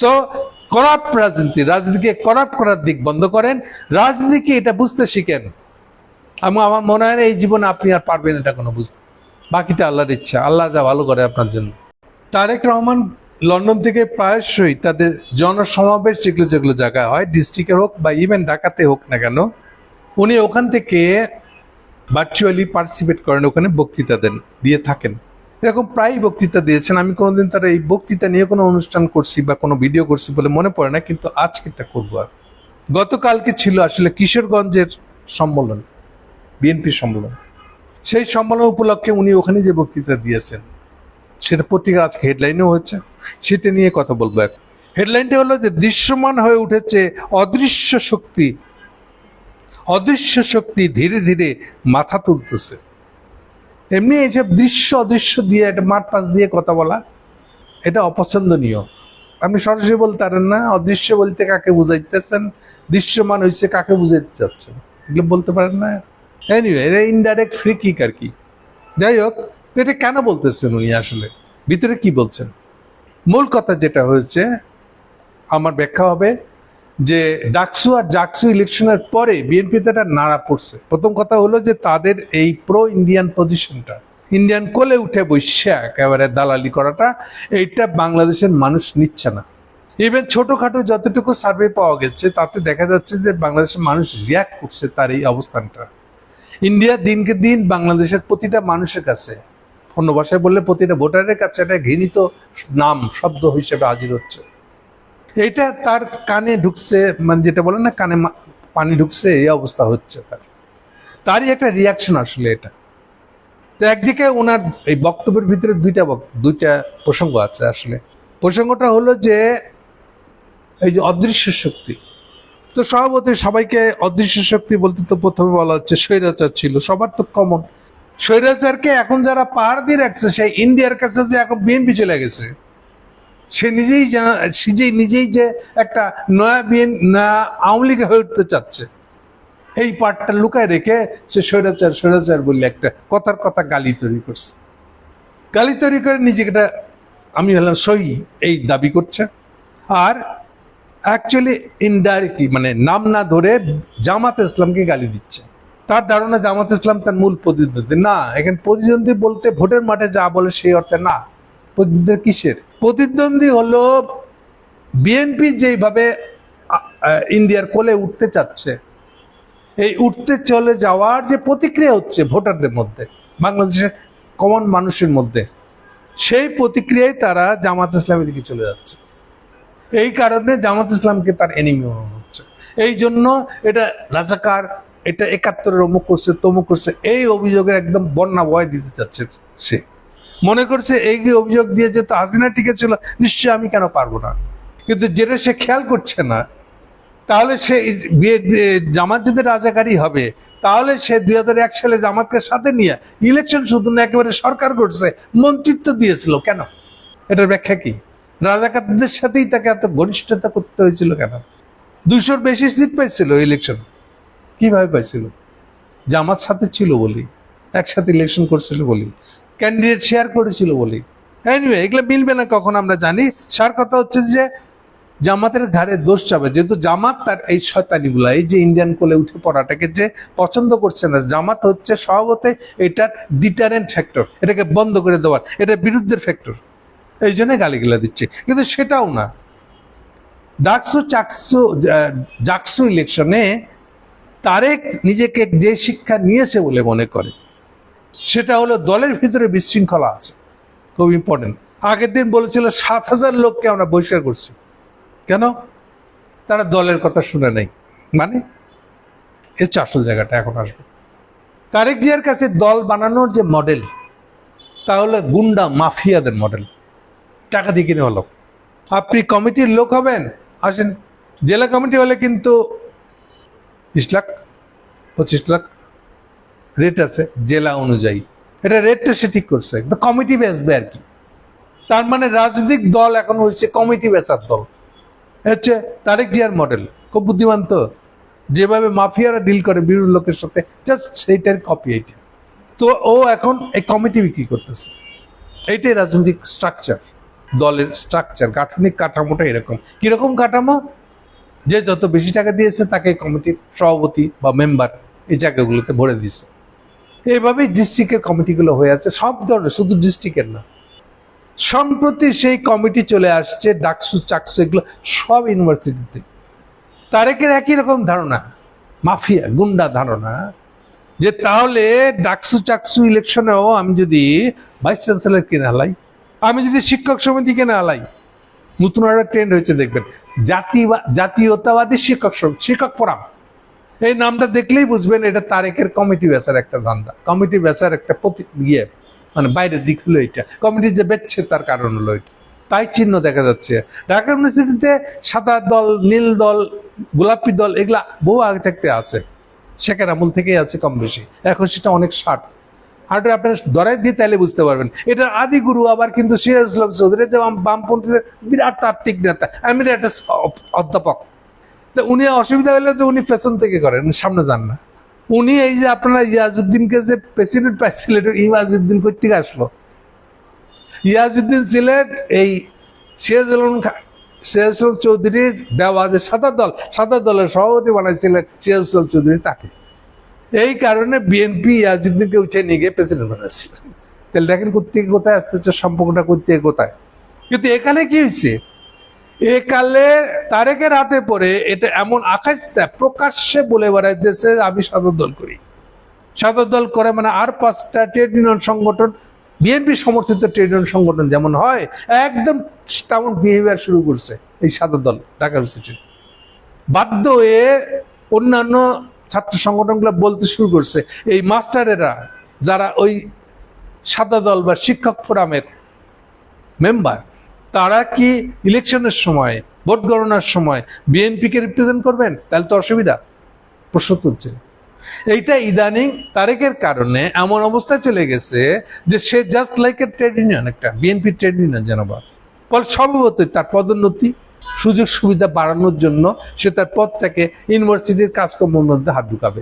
So corrupt রাজনীতি, রাজনীতিকে corrupt করার দিক বন্ধ করেন। রাজনীতিকে এটা বুঝতে শিখেন। আমি, আমার মনে হয় এই জীবনে আপনি আর পারবেন এটা কোনো বুঝতে। বাকিটা আল্লাহর ইচ্ছা। আল্লাহ যা ভালো করে আপনার জন্য। তারেক রহমান লন্ডন থেকে প্রায়শই তাদের জনসমাবেশ যেগুলো যেগুলো জায়গায় হয়, ডিস্ট্রিক্টের হোক বা ইভেন ঢাকাতে হোক না কেন, উনি ওখান থেকে ভার্চুয়ালি পার্টিসিপেট করেন, ওখানে বক্তৃতা দেন, দিয়ে থাকেন। এরকম প্রায় বক্তৃতা দিয়েছেন। আমি কোনোদিন তার এই বক্তৃতা নিয়ে কোনো অনুষ্ঠান করছি বা কোনো ভিডিও করছি বলে মনে পড়ে না, কিন্তু আজকেরটা করব আর। গতকালকে ছিল আসলে কিশোরগঞ্জের সম্মেলন, বিএনপি সম্মেলন। সেই সম্মেলন উপলক্ষে উনি ওখানে যে বক্তৃতা দিয়েছেন, সেটা পত্রিকার আজকে হেডলাইনেও হচ্ছে সেটা নিয়ে কথা বলব এখন। হেডলাইনটা হলো যে দৃশ্যমান হয়ে উঠেছে অদৃশ্য শক্তি। অদৃশ্য শক্তি ধীরে ধীরে মাথা তুলতেছে। এমনি এইসব দৃশ্য অদৃশ্য দিয়ে, একটা মাঠ পাশ দিয়ে কথা বলা, এটা অপছন্দনীয়। আপনি সরাসরি বলতে পারেন না, অদৃশ্য বলতে কাকে বুঝাইতেছেন, দৃশ্যমান হয়েছে কাকে বুঝাইতে চাচ্ছেন? এগুলো বলতে পারেন না। এনিওয়ে এটা ইনডাইরেক্ট ফ্রি কিক আর কি? যাই হোক, তো এটা কেন বলতেছেন উনি আসলে? ভিতরে কি বলছেন? মূল কথা যেটা হয়েছে, আমার ব্যাখ্যা হবে যে ডাকসু আর জাকসু ইলেকশনের পরে বিএনপিতে একটা নাড়া পড়ছে। প্রথম কথা হলো যে তাদের এই প্রো ইন্ডিয়ান পজিশনটা ইন্ডিয়ান কোলে উঠে বসে একেবারে দালালি করাটা, এইটা বাংলাদেশের মানুষ নিচ্ছে না। ইভেন ছোটখাটো যতটুকু সার্ভে পাওয়া গেছে, তাতে দেখা যাচ্ছে যে বাংলাদেশের মানুষ রিয়াক্ট করছে তার এই অবস্থানটা। ইন্ডিয়া দিনকে দিন বাংলাদেশের প্রতিটা মানুষের কাছে, অন্য ভাষায় বললে প্রতিটা ভোটারের কাছে একটা ঘৃণিত নাম, শব্দ হিসেবে হাজির হচ্ছে। এটা তার কানে ঢুকছে মানে যেটা বলে না, কানে পানি ঢুকছে, এই অবস্থা হচ্ছে তার। তারই একটা রিয়াকশন আসলে এটা। তো একদিকে ওনার এই বক্তব্যের ভিতরে দুইটা দুইটা প্রসঙ্গ আছে আসলে। প্রসঙ্গটা হলো যে, এই যে অদৃশ্য শক্তি। তো স্বভাবতই সবাইকে অদৃশ্য শক্তি বলতে তো প্রথমে বলা হচ্ছে স্বৈরাচার ছিল, সবার তো কমন স্বৈরাচারকে এখন যারা পাহাড় দিয়ে রাখছে, সেই ইন্ডিয়ার কাছে যে এখন বিএনপি চলে গেছে। সে নিজেই সে নিজেই যে একটা নয়া বিএন নয়া আওয়ামী হয়ে উঠতে চাচ্ছে। এই পার্টটা লুকায় রেখে সে স্বৈরাচার স্বৈরাচার বলে একটা কথার কথা গালি তৈরি করছে। গালি তৈরি করে নিজেকে একটা, আমি হলাম সহি, এই দাবি করছে। আর অ্যাকচুয়ালি ইনডাইরেক্টলি মানে নাম না ধরে জামাত ইসলামকে গালি দিচ্ছে। তার ধারণা জামাত ইসলাম তার মূল প্রতিদ্বন্দ্বী। না, এখানে প্রতিদ্বন্দ্বী বলতে ভোটের মাঠে যা বলে সেই অর্থে না। প্রতিদ্বন্দ্বী কিসের? প্রতিদ্বন্দ্বী হলো বিএনপি যেইভাবে ইন্ডিয়ার কোলে উঠতে চাচ্ছে। এই উঠতে চলে যাওয়ার যে প্রতিক্রিয়া হচ্ছে ভোটারদের মধ্যে, বাংলাদেশের কমন মানুষের মধ্যে, সেই প্রতিক্রিয়ায় তারা জামাত ইসলামের দিকে চলে যাচ্ছে। এই কারণে জামাত ইসলামকে তার এনিমি হচ্ছে। এই জন্য এটা রাজাকার, এটা একাত্তরের অমুক করছে, তমুক করছে, এই অভিযোগের একদম বন্যা ভয় দিতে চাচ্ছে সে। মনে করছে এই অভিযোগ দিয়ে যে তো হাসিনা টিকে ছিল, নিশ্চয়ই আমি কেন পারব না? কিন্তু যেটা সে খেয়াল করছে না, তাহলে সে জামাত যদি রাজাকারী হবে, তাহলে সে দুই হাজার এক সালে জামাতকে সাথে নিয়ে ইলেকশন শুধু না একেবারে সরকার করছে মন্ত্রিত্ব দিয়েছিল কেন? এটার ব্যাখ্যা কি? রাজাকারদের সাথেই তাকে এত ঘনিষ্ঠতা করতে হয়েছিল কেন? দুশোর বেশি সিট পাইছিল ইলেকশন কীভাবে পাইছিল? জামাত সাথে ছিল বলি, একসাথে ইলেকশন করছিল বলি। ক্যান্ডিডেট শেয়ার করেছিল বলি। এনিওয়ে এগুলো মিলবে না কখন আমরা জানি। সার কথা হচ্ছে যে, জামাতের ঘাড়ে দোষ যাবে যেহেতু জামাত তার এই শয়তানিগুলা, এই যে ইন্ডিয়ান কোলে উঠে পড়াটাকে যে পছন্দ করছে না, জামাত হচ্ছে স্বভাবতে এটার ডিটারেন্ট ফ্যাক্টর এটাকে বন্ধ করে দেওয়ার এটা বিরুদ্ধের ফ্যাক্টর এই জন্য গালিগুলা দিচ্ছে। কিন্তু সেটাও না। ডাকসু চাকসু জাকসু ইলেকশনে তারেক নিজেকে যে শিক্ষা নিয়েছে বলে মনে করে সেটা হলো দলের ভিতরে বিশৃঙ্খলা আছে। খুব ইম্পর্টেন্ট আগের দিন বলেছিল সাত হাজার লোককে আমরা বহিষ্কার করছি। কেন? তারা দলের কথা শুনে নাই। মানে? এর আসল জায়গাটা এখন আসবে। তারেক জিয়ার কাছে দল বানানোর যে মডেল তাহলে গুন্ডা মাফিয়াদের মডেল টাকা দিয়ে কিনে হলো। আপনি কমিটির লোক হবেন, আসেন। জেলা কমিটি হলে কিন্তু বিশ লাখ, পঁচিশ লাখ রেট আছে জেলা অনুযায়ী। এটা রেটটা সে ঠিক করছে। কমিটি বেচবে আর কি। তার মানে রাজনৈতিক দল এখন হচ্ছে কমিটি বেচার দল। হচ্ছে তারেক জিয়ার মডেল খুব বুদ্ধিমান তো। যেভাবে মাফিয়ারা ডিল করে বিরোধী লোকের সাথে জাস্ট সেইটার কপি এইটা। তো ও এখন এই কমিটি বিক্রি করতেছে। এইটাই রাজনৈতিক স্ট্রাকচার দলের স্ট্রাকচার গাঠনিক কাঠামোটা এরকম। কীরকম কাঠামো? যে যত বেশি টাকা দিয়েছে তাকে কমিটির সভাপতি বা মেম্বার এই জায়গাগুলোতে ভরে দিচ্ছে এইভাবেই ডিস্ট্রিক্টের কমিটিগুলো হয়ে আছে, সব ধরনের, শুধু ডিস্ট্রিক্টের না। সম্প্রতি সেই কমিটি চলে আসছে, ডাকসু, চাকসু, এগুলো সব ইউনিভার্সিটিতে তারেকের একই রকম ধারণা, মাফিয়া, গুন্ডা ধারণা, যে তাহলে ডাকসু, চাকসু ইলেকশনেও আমি যদি ভাইস চ্যান্সেলর কিনে হালাই আমি যদি শিক্ষক সমিতি কিনে হালাই নতুন একটা ট্রেন্ড হয়েছে দেখবেন, জাতি জাতীয়তাবাদী শিক্ষক শিক্ষক ফোরাম। এই নামটা দেখলেই বুঝবেন এটা তারেকের কমিটি ব্যাসার একটা ধান্দা। কমিটি ব্যাসার একটা প্রতি ইয়ে মানে বাইরের দিক হলো এটা কমিটি যে বেচছে তার কারণ হলো এটা তাই চিহ্ন দেখা যাচ্ছে। ঢাকা ইউনিভার্সিটিতে সাদা দল, নীল দল, গোলাপি দল, এগুলা বহু আগে থাকতে আছে। শেখের আমল থেকেই আছে কম বেশি। এখন সেটা অনেক ষাট। আর আপনার দরাই দিয়ে তাহলে বুঝতে পারবেন। এটার আদি গুরু আবার কিন্তু সিরাজ ইসলাম চৌধুরী বাম- বামপন্থীদের বিরাট তাত্ত্বিক নেতা এমিরেটাস অধ্যাপক। তো উনি অসুবিধা হলে যে উনি পেছন থেকে করেন, সামনে যান না। উনি এই যে আপনারা ইয়াজউদ্দিনকে যে প্রেসিডেন্ট পাইছিলেন ইয়াজউদ্দিন কোথেকে আসলো। ইয়াজউদ্দিন ছিলেন এই সিরাজুল সিরাজুল চৌধুরীর দেওয়া যে সাদা দল, সাদা দলের সভাপতি বানাইছিলেন সিরাজুল চৌধুরী তাকে। এই কারণে বিএনপি ইয়াজউদ্দিনকে উঠে নিয়ে গিয়ে প্রেসিডেন্ট বানাচ্ছিল তাহলে দেখেন কোথেকে কোথায় আসতেছে, সম্পর্কটা কোথেকে কোথায়। কিন্তু এখানে কি হয়েছে? এ কালে তারেকের হাতে পড়ে এটা এমন আকাশ প্রকাশ্যে বলে বেড়াইতেছে, আমি সাদর দল করি। সাদর দল করে মানে আর পাঁচটা ট্রেড ইউনিয়ন সংগঠন বিএনপি সমর্থিত ট্রেড ইউনিয়ন সংগঠন যেমন হয়, একদম তেমন বিহেভিয়ার শুরু করছে এই সাদর দল, ঢাকা ইউনিভার্সিটির। বাধ্য হয়ে অন্যান্য ছাত্র সংগঠনগুলো বলতে শুরু করছে, এই মাস্টারেরা যারা ওই সাদা দল বা শিক্ষক ফোরামের মেম্বার তারা কি ইলেকশনের সময়, ভোট গণনার সময় বিএনপিকে রিপ্রেজেন্ট করবেন? তাহলে তো অসুবিধা। প্রশ্ন তুলছে। এইটা ইদানিং তারেকের কারণে এমন অবস্থায় চলে গেছে যে সে just like a trade union একটা, বিএনপি ট্রেড ইউনিয়ন জানাবা ফলে স্বভাবতই তার পদোন্নতি, সুযোগ সুবিধা বাড়ানোর জন্য সে তার পদটাকে ইউনিভার্সিটির কাজকর্মের মধ্যে হাত ঢুকাবে।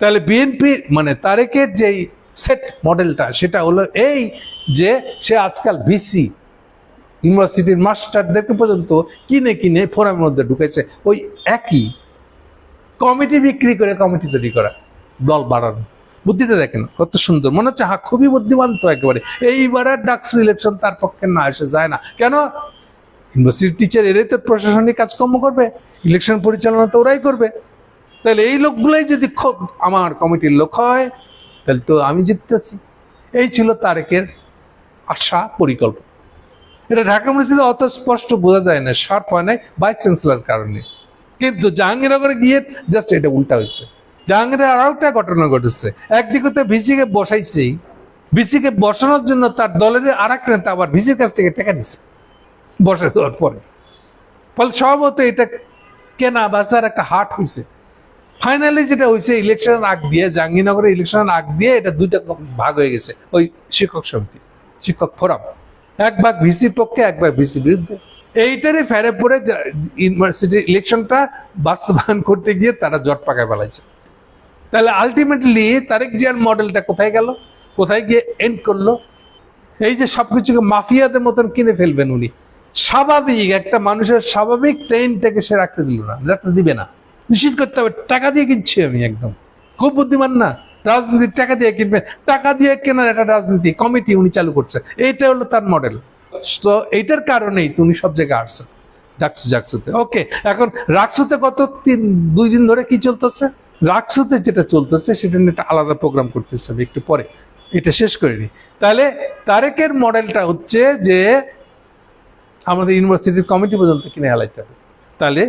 তাহলে বিএনপি মানে তারেকের যেই সেট মডেলটা সেটা হলো এই যে সে আজকাল ভিসি ইউনিভার্সিটির মাস্টারদেরকে পর্যন্ত কিনে কিনে ফোরামের মধ্যে ঢুকেছে। ওই একই কমিটি বিক্রি করে কমিটি তৈরি করা দল বাড়ানো। বুদ্ধিটা দেখেন, কত সুন্দর। মনে হচ্ছে হা খুবই বুদ্ধিমান তো একেবারে। এইবারে ডাকসু ইলেকশন তার পক্ষে না এসে যায় না। কেন? ইউনিভার্সিটির টিচার এরাই তো প্রশাসনিক কাজকর্ম করবে ইলেকশন পরিচালনা তো ওরাই করবে। তাহলে এই লোকগুলোই যদি খোদ আমার কমিটির লোক হয়, তাহলে তো আমি জিততেছি। এই ছিল তারেকের আশা পরিকল্পনা। এটা ঢাকা ইউনিভার্সিটিতে অত স্পষ্ট বোঝা যায় না শার্প হয় নাই ভাইস চ্যান্সেলর কারণে। কিন্তু জাহাঙ্গীরনগরে গিয়ে জাস্ট এটা উল্টা হয়েছে। জাহাঙ্গীরে আরও একটা ঘটনা ঘটেছে। একদিকে তো ভিসিকে বসাইছেই, ভিসিকে বসানোর জন্য তার দলের আর এক নেতা আবার ভিসির কাছ থেকে টাকা দিছে, বসে দেওয়ার পরে। ফলে সম্ভবত এটা কেনা বেচার একটা হাট হয়েছে। ফাইনালি যেটা হয়েছে ইলেকশনের আগ দিয়ে জাহাঙ্গীরনগরের ইলেকশনের আগ দিয়ে এটা দুইটা ভাগ হয়ে গেছে, ওই শিক্ষক সমিতি, শিক্ষক ফোরাম এক ভাগ ভিসির পক্ষে, এক ভাগ ভিসির বিরুদ্ধে। এইটারই ফেরে পড়ে ইউনিভার্সিটি ইলেকশনটা বাস্তবায়ন করতে গিয়ে তারা জট পাকায় ফেলাইছে। তাহলে আলটিমেটলি তারেক জিয়ার মডেলটা কোথায় গেল? কোথায় গিয়ে এন্ড করল? এই যে সবকিছুকে মাফিয়াদের মতন কিনে ফেলবেন উনি। স্বাভাবিক, একটা মানুষের স্বাভাবিক ট্রেনটাকে সে রাখতে দিল না, রাখতে দিবে না। নিশ্চিত করতে হবে, টাকা দিয়ে কিনছি আমি একদম। খুব বুদ্ধিমান না। রাজনীতির টাকা দিয়ে কিনবেন, টাকা দিয়ে কেনার একটা রাজনীতি কমিটি উনি চালু করছে। এইটা হলো তার মডেল তো এইটার কারণেই তো উনি সব জায়গায় আসছেন ডাকসু জাকসুতে। ওকে এখন রাকসুতে কত তিন, দুই দিন ধরে কি চলতেছে? রাকসুতে যেটা চলতেছে, সেটা নিয়ে একটা আলাদা প্রোগ্রাম করতেছে আমি একটু পরে। এটা শেষ করিনি। তাহলে তারেকের মডেলটা হচ্ছে যে আমাদের ইউনিভার্সিটির কমিটি পর্যন্ত কিনে হেলাইতে হবে। তাহলে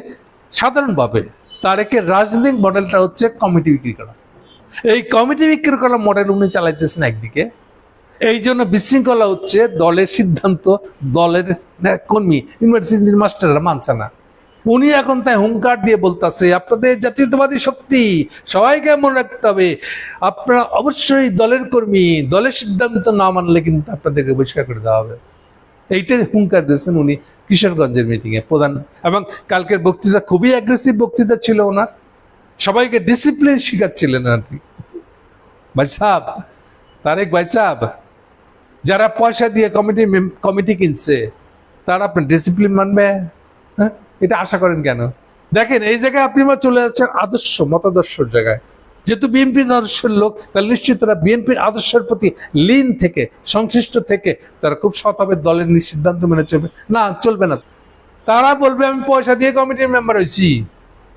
সাধারণভাবে তারেকের রাজনৈতিক মডেলটা হচ্ছে কমিটি বিক্রি করা। এই কমিটি বিক্রি করা মডেল উনি চালাইতেছেন একদিকে। এই জন্য বিশৃঙ্খলা হচ্ছে দলের সিদ্ধান্ত, দলের কর্মী ইউনিভার্সিটির মাস্টাররা মানছে না। উনি এখন তাই হুঙ্কার দিয়ে বলতেছে, আপনাদের জাতীয়তাবাদী শক্তি, সবাইকে মনে রাখতে হবে। আপনারা অবশ্যই দলের কর্মী, দলের সিদ্ধান্ত না মানলে কিন্তু আপনাদেরকে বহিষ্কার করে দেওয়া হবে। এইটাই হুঙ্কার দিয়েছেন উনি কিশোরগঞ্জের মিটিং এ প্রধান। এবং কালকের বক্তৃতা, খুবই অ্যাগ্রেসিভ বক্তৃতা ছিল ওনার। সবাইকে ডিসিপ্লিন শিখাচ্ছিলেন আর কি ভাই সাহ তারেক ভাই সাহ যারা পয়সা দিয়ে কমিটি কমিটি কিনছে, তারা আপনার ডিসিপ্লিন মানবে? হ্যাঁ? এটা আশা করেন কেন? দেখেন, এই জায়গায় আপনি আমার চলে যাচ্ছেন আদর্শ মতাদর্শের জায়গায়। যেহেতু বিএনপি আদর্শের লোক, তাহলে নিশ্চয়ই তারা বিএনপির আদর্শের প্রতি লিন থেকে, সংশ্লিষ্ট থেকে, তারা খুব শতভাবে দলের নি- সিদ্ধান্ত মেনে চলবে। না চলবে না। তারা বলবে, আমি পয়সা দিয়ে কমিটির মেম্বার হয়েছি।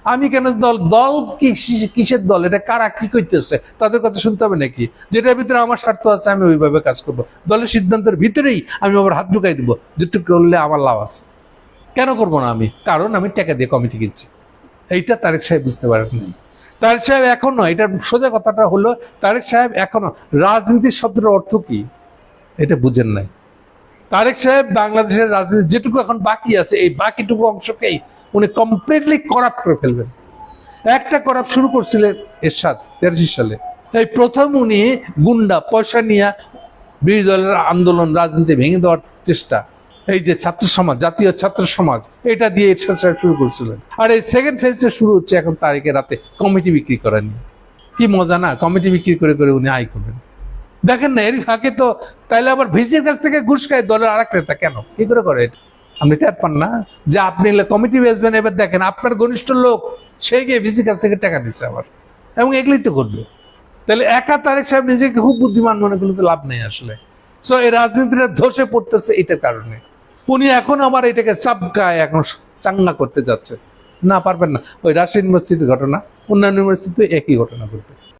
আমি কেন দল দল কি কিসের দল? এটা কারা কি করতেছে? তাদের কথা শুনতে হবে নাকি? যেটার ভিতরে আমার স্বার্থ আছে, আমি ওইভাবে কাজ করব। দলের সিদ্ধান্তের ভিতরেই আমি আবার হাত ঢুকাই দিব যেটুকু করলে আমার লাভ আছে। কেন করব না আমি? কারণ আমি টাকা দিয়ে কমিটি কিনছি। এইটা তারেক সাহেব বুঝতে পারেন নাই। তারেক সাহেব এখনও এটার সোজা কথাটা হলো, তারেক সাহেব এখনও, রাজনীতির শব্দের অর্থ কি? এটা বুঝেন নাই। তারেক সাহেব বাংলাদেশের রাজনীতি যেটুকু এখন বাকি আছে, এই বাকিটুকু অংশকেই উনি কমপ্লিটলি করাপ্ট করে ফেলবেন। একটা করাপ শুরু করছিলেন এরশাদ, তেরাশি সালে। তাই প্রথম উনি গুন্ডা, পয়সা নিয়ে বিরোধী দলের আন্দোলন, রাজনীতি ভেঙে দেওয়ার চেষ্টা। এই যে ছাত্র সমাজ, জাতীয় ছাত্র সমাজ, এটা দিয়ে এরশাদ সাহেব শুরু করছিলেন। আর এই সেকেন্ড ফেজটা শুরু হচ্ছে এখন তারিখে রাতে কমিটি বিক্রি করা নিয়ে কি মজা না কমিটি বিক্রি করে করে উনি আয় করবেন দেখেন না এর ফাঁকে তো তাইলে আবার ভিসির কাছ থেকে ঘুষ খায় দলের আরেক নেতা, কেন? কি করে করে এটা? আপনি টের পান না যে আপনি কমিটি বেসবেন এবার দেখেন আপনার ঘনিষ্ঠ লোক, সে গিয়ে ভিসির কাছ থেকে টাকা দিচ্ছে আবার। এবং এগুলোই তো করবে। তাহলে একা তারেক সাহেব নিজেকে খুব বুদ্ধিমান মনে করলে তো লাভ নেই আসলে। সো এই রাজনীতিটা ধসে পড়তেছে এটার কারণে। উনি এখন আমার এটাকে চাপকায় এখন চাঙ্গা করতে যাচ্ছে। না পারবেন না। ওই রাজশাহী ইউনিভার্সিটির ঘটনা, অন্যান্য ইউনিভার্সিটিতে একই ঘটনা ঘটবে।